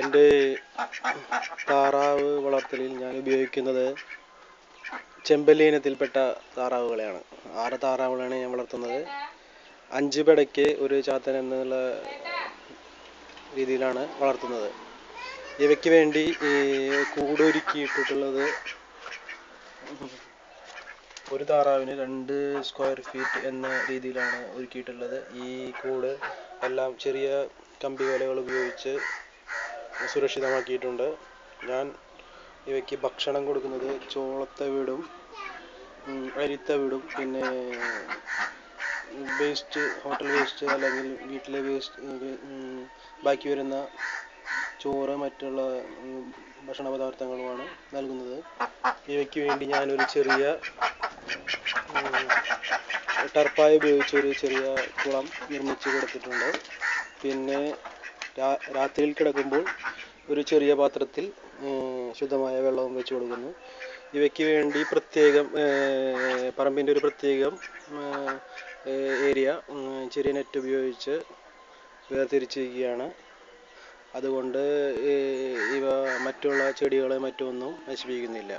എന്റെ താറാവ് വളർത്തലിൽ ഞാൻ ഉപയോഗിക്കുന്നത് ചെമ്പല്ലി ഇനത്തിൽപ്പെട്ട താറാവുകളെയാണ്. ആറ് താറാവുകളെയാണ് ഞാൻ വളർത്തുന്നത്. അഞ്ച് പെടയ്ക്ക് ഒരു ചാത്തൻ എന്നുള്ള രീതിയിലാണ് വളർത്തുന്നത്. ഇവയ്ക്ക് വേണ്ടി ഈ കൂട് ഒരു താറാവിന് രണ്ട് സ്ക്വയർ ഫീറ്റ് എന്ന രീതിയിലാണ് ഒരുക്കിയിട്ടുള്ളത്. ഈ കൂട് എല്ലാം ചെറിയ കമ്പി വലകൾ ഉപയോഗിച്ച് സുരക്ഷിതമാക്കിയിട്ടുണ്ട്. ഞാൻ ഇവയ്ക്ക് ഭക്ഷണം കൊടുക്കുന്നത് ചോളത്തവിടും അരിത്തവിടും പിന്നെ വേസ്റ്റ് ഹോട്ടൽ വേസ്റ്റ് അല്ലെങ്കിൽ വീട്ടിലെ വേസ്റ്റ് ബാക്കി വരുന്ന ചോറ് മറ്റുള്ള ഭക്ഷണ പദാർത്ഥങ്ങളുമാണ് നൽകുന്നത്. ഇവയ്ക്ക് വേണ്ടി ഞാനൊരു ചെറിയ ടർപ്പായ ഉപയോഗിച്ച് ഒരു ചെറിയ കുളം നിർമ്മിച്ച് കൊടുത്തിട്ടുണ്ട്. പിന്നെ രാത്രിയിൽ കിടക്കുമ്പോൾ ഒരു ചെറിയ പാത്രത്തിൽ ശുദ്ധമായ വെള്ളവും വെച്ച് കൊടുക്കുന്നു. ഇവയ്ക്ക് വേണ്ടി പ്രത്യേകം പറമ്പിന്റെ ഒരു പ്രത്യേകം ഏരിയ ചെറിയ നെറ്റ് ഉപയോഗിച്ച് വേർതിരിച്ചിരിക്കുകയാണ് അതുകൊണ്ട് ഇവ മറ്റുള്ള ചെടികളെ മറ്റൊന്നും നശിപ്പിക്കുന്നില്ല.